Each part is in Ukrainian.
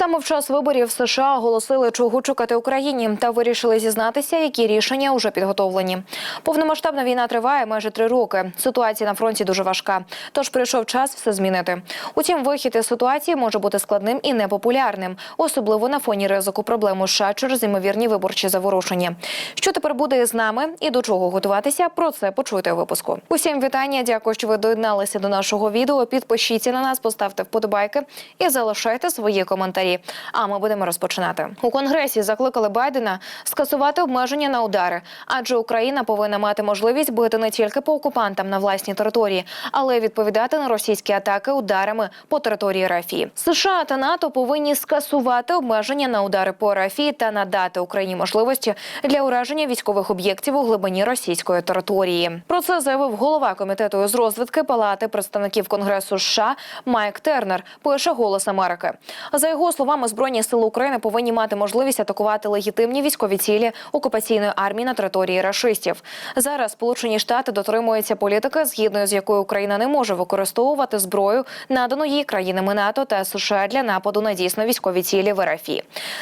Саме в час виборів США оголосили, чого чекати Україні, та вирішили зізнатися, які рішення вже підготовлені. Повномасштабна війна триває майже три роки. Ситуація на фронті дуже важка. Тож прийшов час все змінити. Утім, вихід із ситуації може бути складним і непопулярним, особливо на фоні ризику проблем у США через ймовірні виборчі заворушення. Що тепер буде з нами і до чого готуватися? Про це почуйте у випуску. Усім вітання. Дякую, що ви доєдналися до нашого відео. Підпишіться на нас, поставте вподобайки і залишайте свої коментарі. А ми будемо розпочинати. У конгресі закликали Байдена скасувати обмеження на удари, адже Україна повинна мати можливість бити не тільки по окупантам на власній території, але й відповідати на російські атаки ударами по території Рафії. США та НАТО повинні скасувати обмеження на удари по Рафії та надати Україні можливості для ураження військових об'єктів у глибині російської території. Про це заявив голова комітету з розвідки Палати представників Конгресу США Майк Тернер. Пише голос Америки. За його словами, збройні сили України повинні мати можливість атакувати легітимні військові цілі окупаційної армії на території рашистів. Зараз Сполучені Штати дотримуються політики, згідно з якою Україна не може використовувати зброю, надану їй країнами НАТО та США для нападу на дійсно військові цілі в РФ.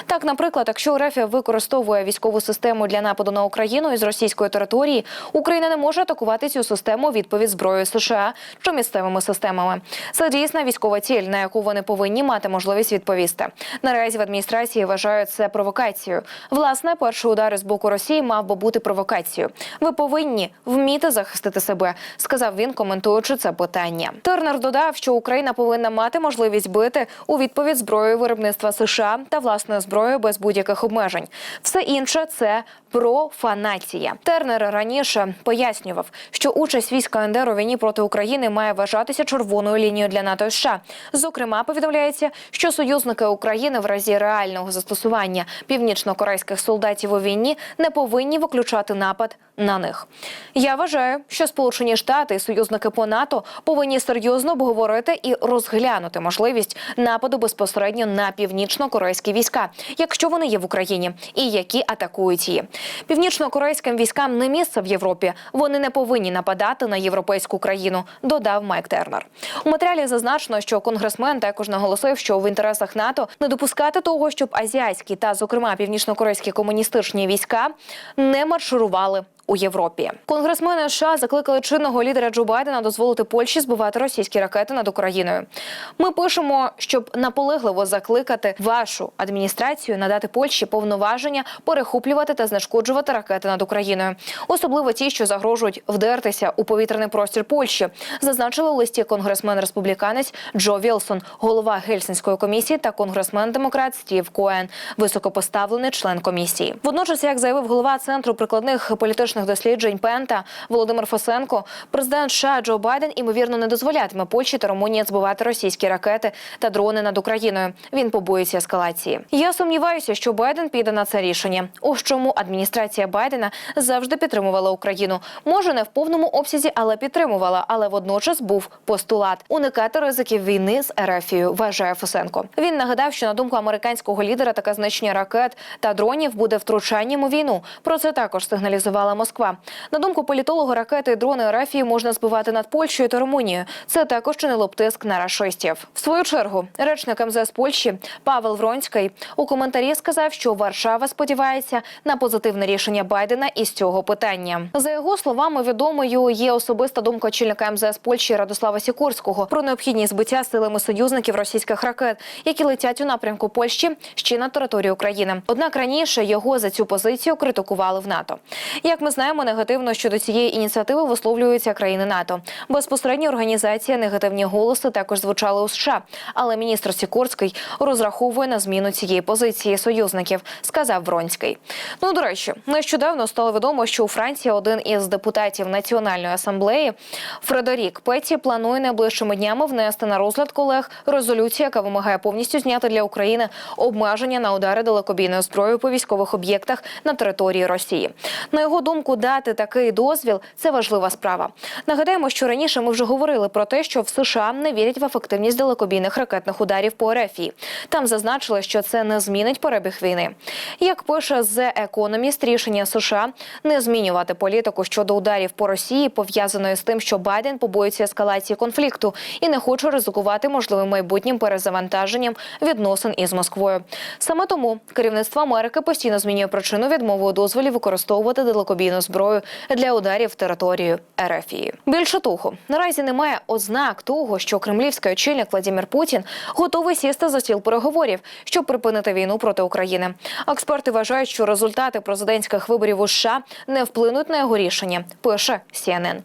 Так, наприклад, якщо РФ використовує військову систему для нападу на Україну із російської території, Україна не може атакувати цю систему відповідь зброєю США чи місцевими системами. Це дійсна військова ціль, на яку вони повинні мати можливість відповісти. Наразі в адміністрації вважають це провокацією. Власне, перший удар з боку Росії мав би бути провокацією. Ви повинні вміти захистити себе, сказав він, коментуючи це питання. Тернер додав, що Україна повинна мати можливість бити у відповідь зброєю виробництва США та власною зброєю без будь-яких обмежень. Все інше це профанація. Тернер раніше пояснював, що участь військ КНДР у війні проти України має вважатися червоною лінією для НАТО і США. Зокрема, повідомляється, що союзники України в разі реального застосування північно-корейських солдатів у війні не повинні виключати напад на них. Я вважаю, що Сполучені Штати і союзники по НАТО повинні серйозно обговорити і розглянути можливість нападу безпосередньо на північно-корейські війська, якщо вони є в Україні, і які атакують її. Північно-корейським військам не місце в Європі. Вони не повинні нападати на європейську країну. Додав Майк Тернер. У матеріалі зазначено, що конгресмен також наголосив, що в інтересах НАТО не допускати того, щоб азіатські та, зокрема, північно-корейські комуністичні війська не марширували у Європі. Конгресмени США закликали чинного лідера Джо Байдена дозволити Польщі збивати російські ракети над Україною. Ми пишемо, щоб наполегливо закликати вашу адміністрацію надати Польщі повноваження перехоплювати та знешкоджувати ракети над Україною, особливо ті, що загрожують вдертися у повітряний простір Польщі, зазначили у листі конгресмен республіканець Джо Вілсон, голова Гельсінської комісії та конгресмен демократ Стів Коен, високопоставлений член комісії. Водночас, як заявив голова центру прикладних політичних досліджень Пента Володимир Фосенко, президент США Джо Байден імовірно не дозволятиме Польщі та Румунії збивати російські ракети та дрони над Україною. Він побоюється ескалації. Я сумніваюся, що Байден піде на це рішення. Ось чому адміністрація Байдена завжди підтримувала Україну. Може не в повному обсязі, але підтримувала. Але водночас був постулат уникати ризиків війни з Ерефією, вважає Фосенко. Він нагадав, що на думку американського лідера таке знищення ракет та дронів буде втручанням у війну. Про це також сигналізувала Москва. На думку політолога, ракети дрони Арафії можна збивати над Польщею та Румунією. Це також чинило б тиск на рашистів. В свою чергу речник МЗС Польщі Павел Вронський у коментарі сказав, що Варшава сподівається на позитивне рішення Байдена із цього питання. За його словами, відомою є особиста думка очільника МЗС Польщі Радослава Сікорського про необхідність збиття силами союзників російських ракет, які летять у напрямку Польщі ще на територію України. Однак раніше його за цю позицію критикували в НАТО. Як ми знаємо, негативно щодо цієї ініціативи висловлюються країни НАТО. Безпосередньо організація негативні голоси також звучали у США. Але міністр Сікорський розраховує на зміну цієї позиції союзників, сказав Вронський. Ну до речі, нещодавно стало відомо, що у Франції один із депутатів національної асамблеї Фредерік Петі планує найближчими днями внести на розгляд колег резолюцію, яка вимагає повністю зняти для України обмеження на удари далекобійною зброєю по військових об'єктах на території Росії. На його думку. Думку, дати такий дозвіл це важлива справа. Нагадаємо, що раніше ми вже говорили про те, що в США не вірять в ефективність далекобійних ракетних ударів по РФ. Там зазначили, що це не змінить перебіг війни. Як пише The Economist, рішення США не змінювати політику щодо ударів по Росії пов'язаної з тим, що Байден побоюється ескалації конфлікту і не хоче ризикувати можливим майбутнім перезавантаженням відносин із Москвою. Саме тому керівництво Америки постійно змінює причину відмови у дозволі використовувати далекобійну зброю для ударів територію РФ. Більше того, наразі немає ознак того, що кремлівський очільник Владимир Путін готовий сісти за стіл переговорів, щоб припинити війну проти України. Експерти вважають, що результати президентських виборів у США не вплинуть на його рішення. Пише CNN.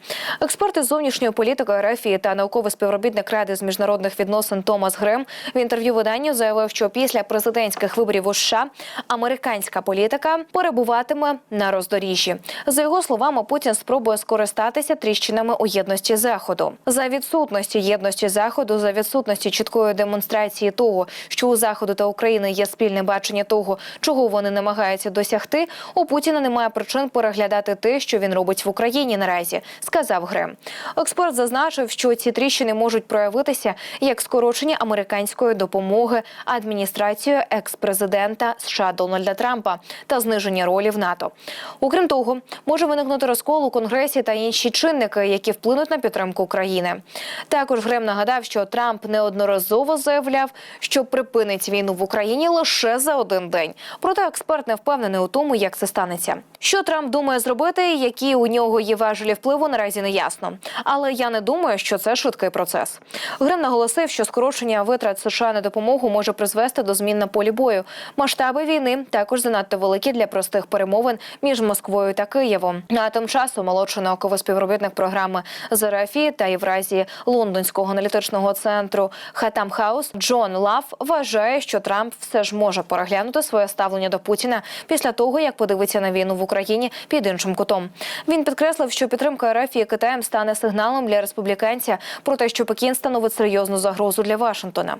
Експерти з зовнішньої політики РФ та науковий співробітник ради з міжнародних відносин Томас Грем в інтерв'ю виданню заявив, що після президентських виборів у США американська політика перебуватиме на роздоріжжі. За його словами, Путін спробує скористатися тріщинами у єдності заходу за відсутності єдності заходу, за відсутності чіткої демонстрації того, що у заходу та України є спільне бачення того, чого вони намагаються досягти. У Путіна немає причин переглядати те, що він робить в Україні наразі, сказав Грем. Експерт зазначив, що ці тріщини можуть проявитися як скорочення американської допомоги адміністрацією екс-президента США Дональда Трампа та зниження ролі в НАТО. Окрім того, може виникнути розкол у конгресі та інші чинники, які вплинуть на підтримку України. Також Грем нагадав, що Трамп неодноразово заявляв, що припинить війну в Україні лише за один день. Проте експерт не впевнений у тому, як це станеться. Що Трамп думає зробити, які у нього є важелі впливу, наразі не ясно. Але я не думаю, що це швидкий процес. Грем наголосив, що скорочення витрат США на допомогу може призвести до змін на полі бою. Масштаби війни також занадто великі для простих перемовин між Москвою та Києвом. А тим часом молодший науковий співробітник програми ЗРФІ та Євразії Лондонського аналітичного центру Хатам Хаус Джон Лав вважає, що Трамп все ж може переглянути своє ставлення до Путіна після того, як подивиться на війну в Україні під іншим кутом. Він підкреслив, що підтримка РФ і Китаєм стане сигналом для республіканця про те, що Пекін становить серйозну загрозу для Вашингтона.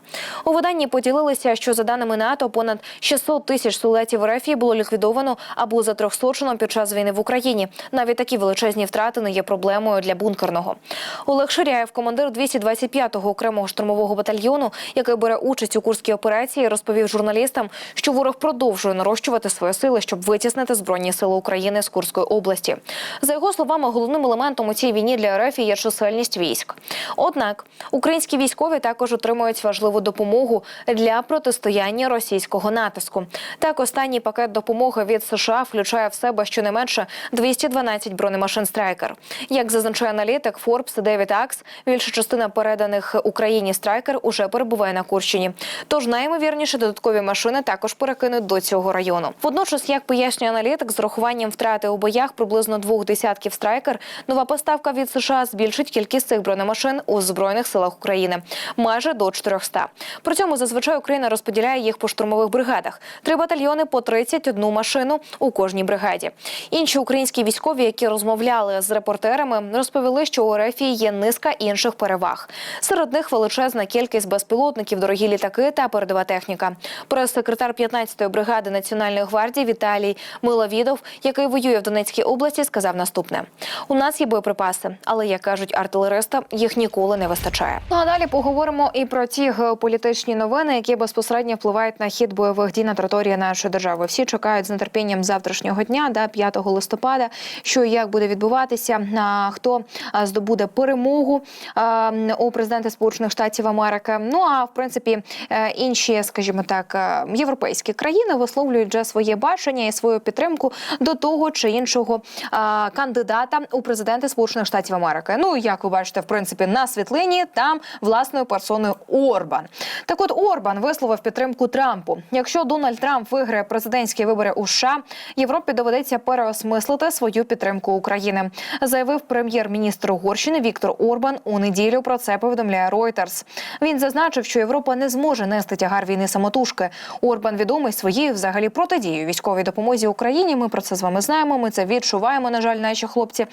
У виданні поділилися, що за даними НАТО, понад 600 тисяч солдатів РФ було ліквідовано або затрьохсочено під час війни в Україні. Навіть такі величезні втрати не є проблемою для бункерного. Олег Ширяєв, командир 225-го окремого штурмового батальйону, який бере участь у курській операції, розповів журналістам, що ворог продовжує нарощувати свої сили, щоб витіснити збройні сили України з Курської області. За його словами, головним елементом у цій війні для РФ є чисельність військ. Однак українські військові також отримують важливу допомогу для протистояння російського натиску. Так, останній пакет допомоги від США включає в себе щонайменше 212 бронемашин Страйкер. Як зазначає аналітик Forbes Девід Акс, більша частина переданих Україні Страйкер уже перебуває на Курщині. Тож найімовірніше додаткові машини також перекинуть до цього району. Водночас, як пояснює аналітик, з урахуванням втрати у боях приблизно двох десятків страйкер, нова поставка від США збільшить кількість цих бронемашин у збройних силах України майже до 400. При цьому зазвичай Україна розподіляє їх по штурмових бригадах: три батальйони по 31 машину у кожній бригаді. Інші українські військові, які розмовляли з репортерами, розповіли, що у РФ є низка інших переваг. Серед них величезна кількість безпілотників, дорогі літаки та передова техніка. Прес-секретар 15-ї бригади Національної гвардії Віталій Миловідов, який воює в Донецькій області, сказав наступне: у нас є боєприпаси, але як кажуть артилеристи, їх ніколи не вистачає. Ну а далі поговоримо і про ті геополітичні новини, які безпосередньо впливають на хід бойових дій на території нашої держави. Всі чекають з нетерпінням завтрашнього дня, да 5 листопада, що і як буде відбуватися, хто здобуде перемогу у президента Сполучених Штатів Америки. Ну а в принципі е, інші, скажімо так, е, європейські країни висловлюють вже своє бачення і свою підтримку до того чи іншого кандидата у президенти Сполучених Штатів Америки. Ну як ви бачите, в принципі, на світлині там власною персоною Орбан. Так, от Орбан висловив підтримку Трампу. Якщо Дональд Трамп виграє президентські вибори у США, Європі доведеться переосмислити свою підтримку України, заявив прем'єр-міністр Угорщини Віктор Орбан у неділю. Про це повідомляє Reuters. Він зазначив, що Європа не зможе нести тягар війни самотужки. Орбан відомий своєю взагалі протидією військовій допомозі Україні. Ми про це з вами знаємо. Ми це відчуваємо. На жаль, наші хлопці.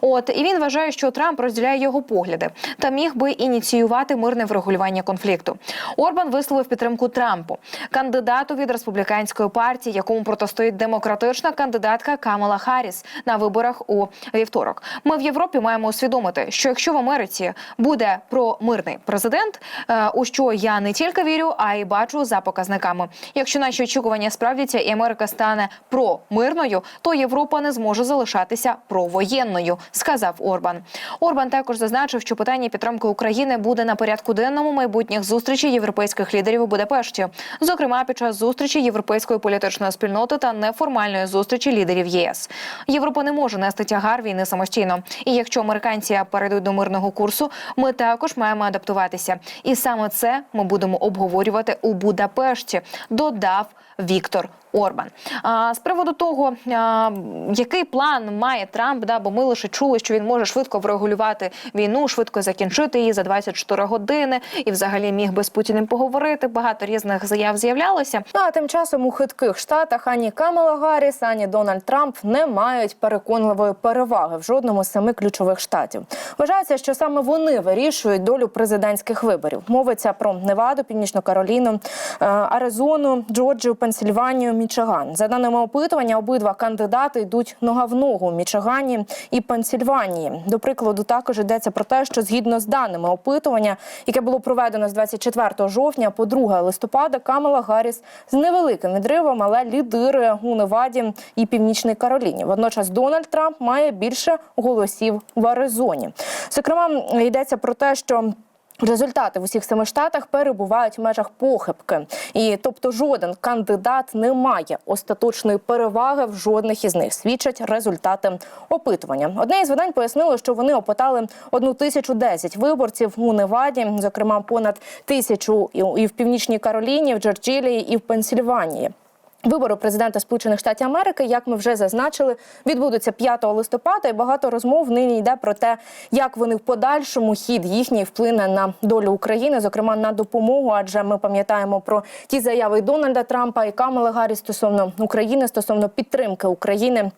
От і він вважає, що Трамп розділяє його погляди та міг би ініціювати мирне врегулювання конфлікту. Орбан висловив підтримку Трампу, кандидату від республіканської партії, якому протистоїть демократична кандидатка Камала Харріс на виборах у вівторок. Ми в Європі маємо усвідомити, що якщо в Америці буде промирний президент, е, у що я не тільки вірю, а й бачу за показниками. Якщо наші очікування справдяться, і Америка стане промирною, то Європа не зможе залишатися провоєнною, сказав Орбан. Орбан також зазначив, що питання підтримки України буде на порядку денному майбутніх зустрічей європейських лідерів у Будапешті, зокрема під час зустрічі європейської політичної спільноти та неформальної зустрічі лідерів ЄС. Європа не може нести тягар війни самостійно. І якщо американці перейдуть до мирного курсу, ми також маємо адаптуватися. І саме це ми будемо обговорювати у Будапешті. Додав Віктор Орбан. А з приводу того, який план має Трамп, да, бо ми лише чули, що він може швидко врегулювати війну, швидко закінчити її за 24 години, і взагалі міг би з Путіним поговорити. Багато різних заяв з'являлося. Ну а тим часом у хитких штатах ані Камала Гарріс, ані Дональд Трамп не мають переконливої переваги в жодному з семи ключових штатів. Вважається, що саме вони вирішують долю президентських виборів. Мовиться про Неваду, Північну Кароліну, е, Аризону, Джорджію, Пенсильванію, Мічиган. За даними опитування, обидва кандидати йдуть нога в ногу Мічигані і Пенсильванії. До прикладу, також йдеться про те, що згідно з даними опитування, яке було проведено з 24 жовтня по 2 листопада, Камала Гарріс з невеликим відривом, але лідирує у Неваді і Північній Кароліні. Водночас Дональд Трамп має більше голосів в Аризоні. Зокрема, йдеться про те, що Результати в усіх семи штатах перебувають в межах похибки, і тобто жоден кандидат не має остаточної переваги в жодних із них. Свідчать результати опитування. Одне із видань пояснило, що вони опитали одну тисячу десять виборців у Неваді, зокрема понад тисячу і в північній Кароліні, в Джорджілії і в Пенсільванії. Вибори президента Сполучених Штатів Америки, як ми вже зазначили, відбудуться 5 листопада, і багато розмов нині йде про те, як вони в подальшому хід їхній вплине на долю України, зокрема на допомогу. Адже ми пам'ятаємо про ті заяви Дональда Трампа і Камали Гаррі стосовно України, стосовно підтримки України.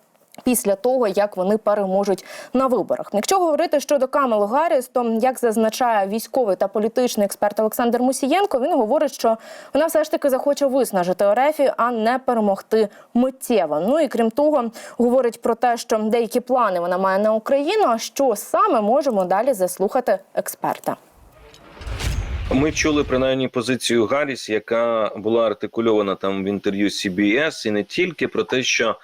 Після того як вони переможуть на виборах, якщо говорити щодо Камали Гарріс, то як зазначає військовий та політичний експерт Олександр Мусієнко, він говорить, що вона все ж таки захоче виснажити Орефію, а не перемогти миттєво. Ну і крім того, говорить про те, що деякі плани вона має на Україну. А що саме можемо далі заслухати експерта? Ми чули принаймні позицію Гарріс, яка була артикульована там в інтерв'ю CBS, і не тільки про те, що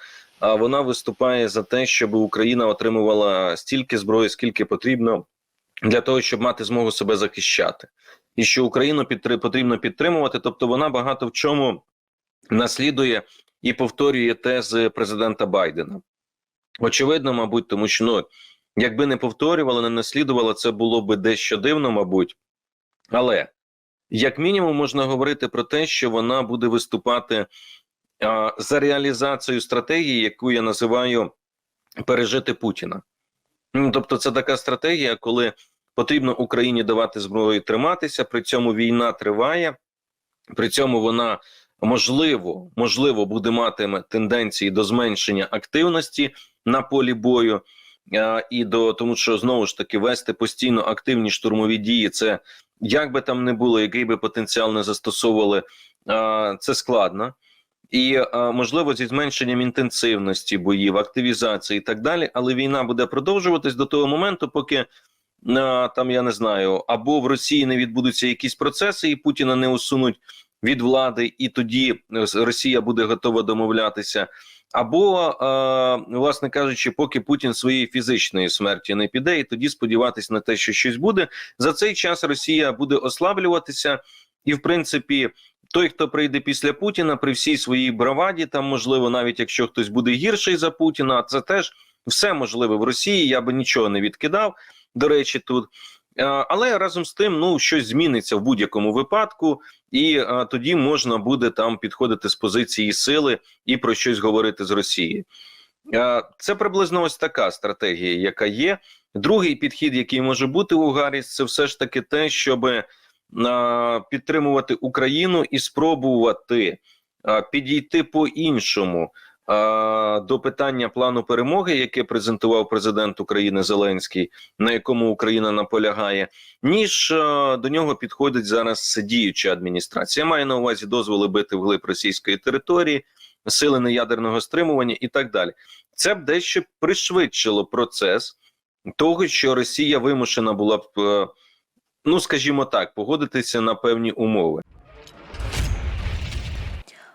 а, вона виступає за те, щоб Україна отримувала стільки зброї, скільки потрібно для того, щоб мати змогу себе захищати, і що Україну підтри- потрібно підтримувати. Тобто вона багато в чому наслідує і повторює тези президента Байдена. Очевидно, мабуть, тому що ну, якби не повторювала, не наслідувала, це було би дещо дивно, мабуть. Але як мінімум можна говорити про те, що вона буде виступати за реалізацію стратегії, яку я називаю пережити Путіна. Ну, тобто, це така стратегія, коли потрібно Україні давати зброю триматися. При цьому війна триває, при цьому вона можливо, можливо, буде мати тенденції до зменшення активності на полі бою. І до тому, що знову ж таки вести постійно активні штурмові дії, це як би там не було, який би потенціал не застосовували, це складно. І можливо зі зменшенням інтенсивності боїв, активізації і так далі. Але війна буде продовжуватись до того моменту, поки там я не знаю, або в Росії не відбудуться якісь процеси, і Путіна не усунуть від влади, і тоді е, Росія буде готова домовлятися. Або, власне кажучи, поки Путін своєї фізичної смерті не піде, і тоді сподіватися на те, що щось буде за цей час. Росія буде ослаблюватися, і в принципі, той, хто прийде після Путіна, при всій своїй браваді, там можливо, навіть якщо хтось буде гірший за Путіна, це теж все можливе в Росії. Я би нічого не відкидав. До речі, тут. Е, Але разом з тим, ну щось зміниться в будь-якому випадку, і а, тоді можна буде там підходити з позиції сили і про щось говорити з Росією. Е, Це приблизно ось така стратегія, яка є. Другий підхід, який може бути у Гарріс, це все ж таки те, щоб підтримувати Україну і спробувати підійти по-іншому до питання плану перемоги, яке презентував президент України Зеленський, на якому Україна наполягає, ніж до нього підходить зараз діюча адміністрація. Я маю на увазі дозволи бити вглиб російської території. сили неядерного стримування і так далі. Це б дещо пришвидшило процес того, що Росія вимушена була б, е, ну скажімо так, погодитися на певні умови.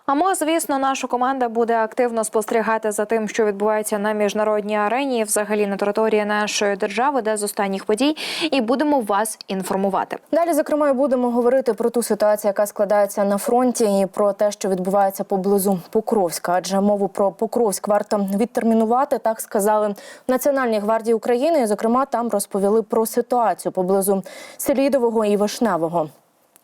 А ми, звісно, наша команда буде активно спостерігати за тим, що відбувається на міжнародній арені, взагалі на території нашої держави, де з останніх подій, і будемо вас інформувати. Далі, зокрема, будемо говорити про ту ситуацію, яка складається на фронті, і про те, що відбувається поблизу Покровська. Адже мову про Покровськ варто відтермінувати, так сказали Національній гвардії України. І, зокрема, там розповіли про ситуацію поблизу Селідового і Вишневого.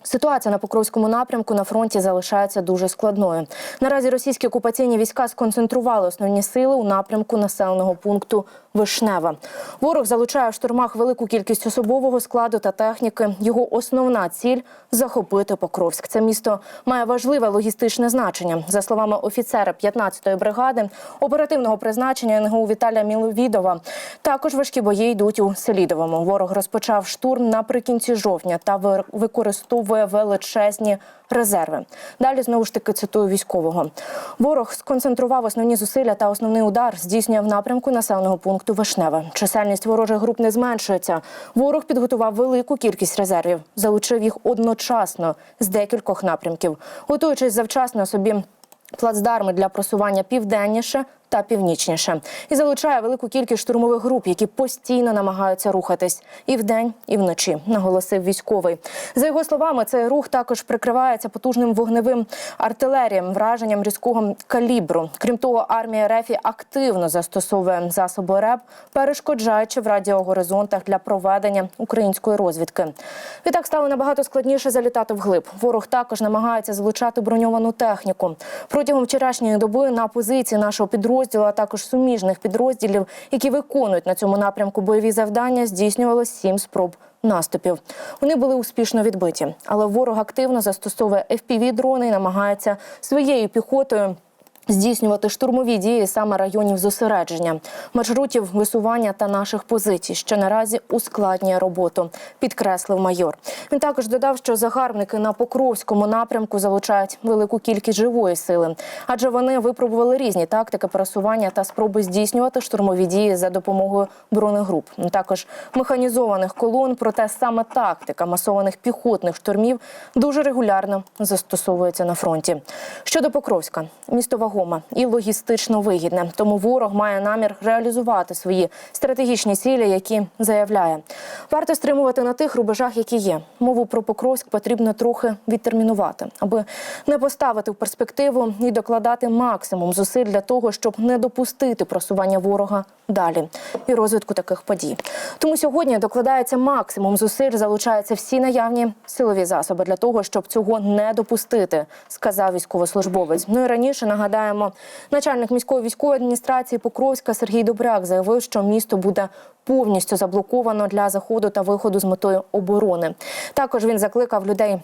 Ситуація на Покровському напрямку на фронті залишається дуже складною. Наразі російські окупаційні війська сконцентрували основні сили у напрямку населеного пункту Вишнева. Ворог залучає в штурмах велику кількість особового складу та техніки. Його основна ціль захопити Покровськ. Це місто має важливе логістичне значення. За словами офіцера 15-ї бригади оперативного призначення НГУ Віталія Міловідова. Також важкі бої йдуть у Селідовому. Ворог розпочав штурм наприкінці жовтня та використовує величезні резерви. Далі знову ж таки цитую військового. Ворог сконцентрував основні зусилля та основний удар здійснює в напрямку населеного пункту Вишневе. Чисельність ворожих груп не зменшується. Ворог підготував велику кількість резервів, залучив їх одночасно з декількох напрямків, готуючись завчасно собі плацдарми для просування південніше та північніше, і залучає велику кількість штурмових груп, які постійно намагаються рухатись і вдень, і вночі, наголосив військовий. За його словами, цей рух також прикривається потужним вогневим артилерієм, враженням різкого калібру. Крім того, армія РФ активно застосовує засоби РЕП, перешкоджаючи в радіогоризонтах для проведення української розвідки. Відтак стало набагато складніше залітати вглиб. Ворог також намагається залучати броньовану техніку. Протягом вчорашньої доби на позиції нашого підрозділу, а також суміжних підрозділів, які виконують на цьому напрямку бойові завдання, здійснювало сім спроб наступів. Вони були успішно відбиті, але ворог активно застосовує fpv дрони і намагається своєю піхотою. Здійснювати штурмові дії саме районів зосередження, маршрутів висування та наших позицій, що наразі ускладнює роботу, підкреслив майор. Він також додав, що загарбники на Покровському напрямку залучають велику кількість живої сили, адже вони випробували різні тактики пересування та спроби здійснювати штурмові дії за допомогою бронегруп, також механізованих колон. Проте саме тактика масованих піхотних штурмів дуже регулярно застосовується на фронті. Щодо Покровська, місто вагоме і логістично вигідне, тому ворог має намір реалізувати свої стратегічні цілі, які заявляє. Варто стримувати на тих рубежах, які є. Мову про Покровськ потрібно трохи відтермінувати, аби не поставити в перспективу і докладати максимум зусиль для того, щоб не допустити просування ворога далі і розвитку таких подій. Тому сьогодні докладається максимум зусиль, залучаються всі наявні силові засоби для того, щоб цього не допустити, сказав військовослужбовець. Ну і раніше нагадаємо, начальник міської військової адміністрації Покровська Сергій Добряк заявив, що місто буде повністю заблоковано для заходу та виходу з метою оборони. Також він закликав людей.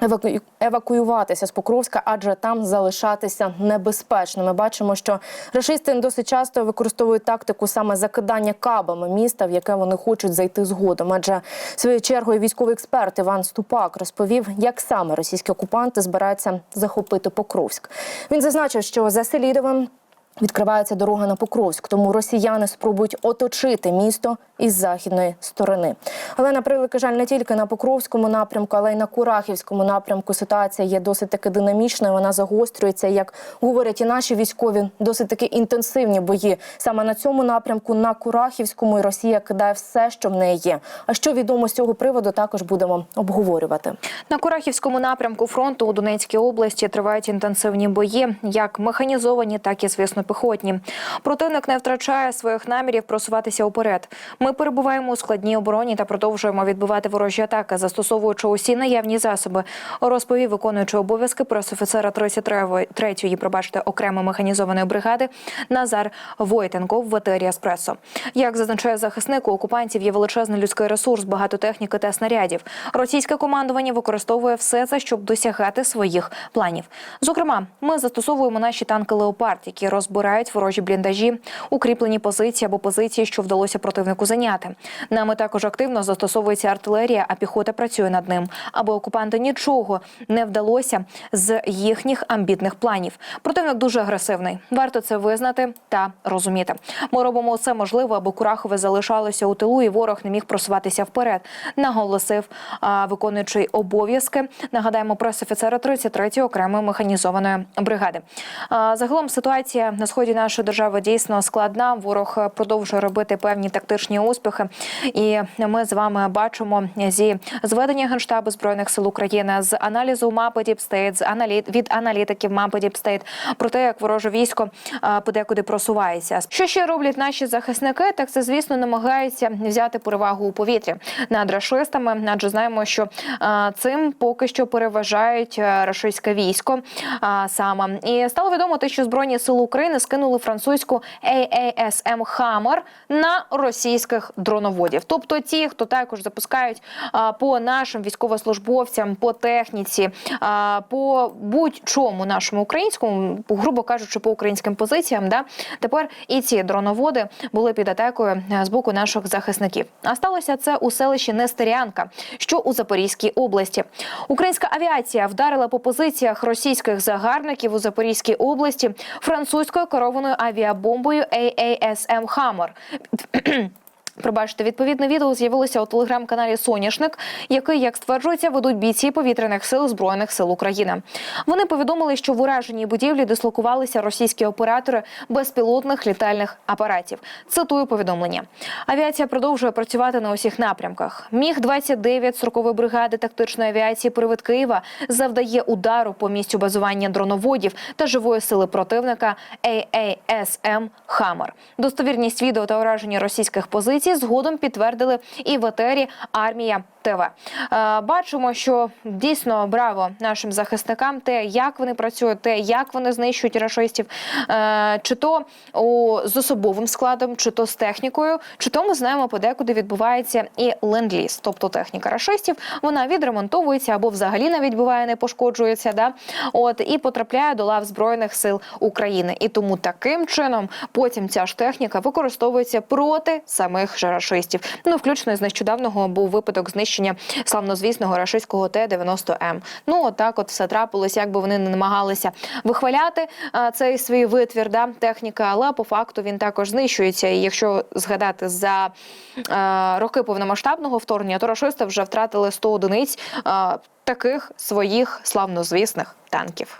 Еваку- Евакуюватися з Покровська, адже там залишатися небезпечно. Ми бачимо, що рашисти досить часто використовують тактику саме закидання кабами міста, в яке вони хочуть зайти згодом. Адже своєю чергою військовий експерт Іван Ступак розповів, як саме російські окупанти збираються захопити Покровськ. Він зазначив, що за Селідовим Відкривається дорога на Покровськ, тому росіяни спробують оточити місто із західної сторони. Але на превеликий жаль, не тільки на Покровському напрямку, але й на Курахівському напрямку ситуація є досить таки динамічною. Вона загострюється, як говорять і наші військові, досить таки інтенсивні бої. Саме на цьому напрямку, на Курахівському, і Росія кидає все, що в неї є. А що відомо з цього приводу, також будемо обговорювати. На Курахівському напрямку фронту у Донецькій області тривають інтенсивні бої, як механізовані, так і звісно піхотні. Противник не втрачає своїх намірів просуватися уперед. Ми перебуваємо у складній обороні та продовжуємо відбивати ворожі атаки, застосовуючи усі наявні засоби. Розповів виконуючий обов'язки пресофіцера 33-ї, пробачте, окремо механізованої бригади Назар Войтенко в ВТР Еспресо. Як зазначає захисник, у окупантів є величезний людський ресурс, багато техніки та снарядів. Російське командування використовує все це, щоб досягати своїх планів. Зокрема, ми застосовуємо наші танки Леопард, які розбивають підбирають ворожі бліндажі, укріплені позиції або позиції, що вдалося противнику зайняти. Нами також активно застосовується артилерія, а піхота працює над ним, аби окупанту нічого не вдалося з їхніх амбітних планів. Противник дуже агресивний. Варто це визнати та розуміти. Ми робимо все можливе, аби Курахове залишалося у тилу, і ворог не міг просуватися вперед. Наголосив а, виконуючий обов'язки. Нагадаємо прес-офіцера 33-ї окремої механізованої бригади. А, Загалом ситуація на сході нашої держави дійсно складна. Ворог продовжує робити певні тактичні успіхи, і ми з вами бачимо зі зведення генштабу збройних сил України з аналізу мапи State, з аналіт від аналітиків мапи State про те, як вороже військо подекуди просувається. Що ще роблять наші захисники? Так це звісно намагаються взяти перевагу у повітрі над рашистами, адже знаємо, що цим поки що переважають рашистське військо а, саме. І стало відомо те, що збройні сили України скинули французьку AASM Hammer на російських дроноводів, тобто ті, хто також запускають а, по нашим військовослужбовцям, по техніці, а, по будь-чому нашому українському, грубо кажучи, по українським позиціям. Да тепер і ці дроноводи були під атакою з боку наших захисників. А сталося це у селищі Нестерянка, що у Запорізькій області. Українська авіація вдарила по позиціях російських загарбників у Запорізькій області французькою керованою авіабомбою AASM Hammer. Пробачте, відповідне відео з'явилося у телеграм-каналі Соняшник, який, як стверджується, ведуть бійці повітряних сил збройних сил України. Вони повідомили, що в ураженій будівлі дислокувалися російські оператори безпілотних літальних апаратів. Цитую повідомлення. Авіація продовжує працювати на усіх напрямках. Міг 29 40-ї бригади тактичної авіації «Привид Києва завдає удару по місцю базування дроноводів та живої сили противника AASM «Хаммер». Достовірність відео та ураження російських позицій згодом підтвердили і в етері армія. ТВ Е, бачимо, що дійсно браво нашим захисникам, те, як вони працюють, те, як вони знищують рашистів, е, чи то з особовим складом, чи то з технікою, чи то ми знаємо подекуди відбувається і ленд-ліз, тобто техніка рашистів, вона відремонтовується або взагалі навіть буває не пошкоджується, да от і потрапляє до лав збройних сил України. І тому таким чином потім ця ж техніка використовується проти самих же рашистів. Ну, включно з нещодавного був випадок знищення славнозвісного рашистського Т-90М. Ну, отак от все трапилось, як би вони не намагалися вихваляти а, цей свій витвір, да, техніка, але по факту він також знищується. І якщо згадати за а, роки повномасштабного вторгнення, то рашисти вже втратили 100 одиниць а, таких своїх славнозвісних танків.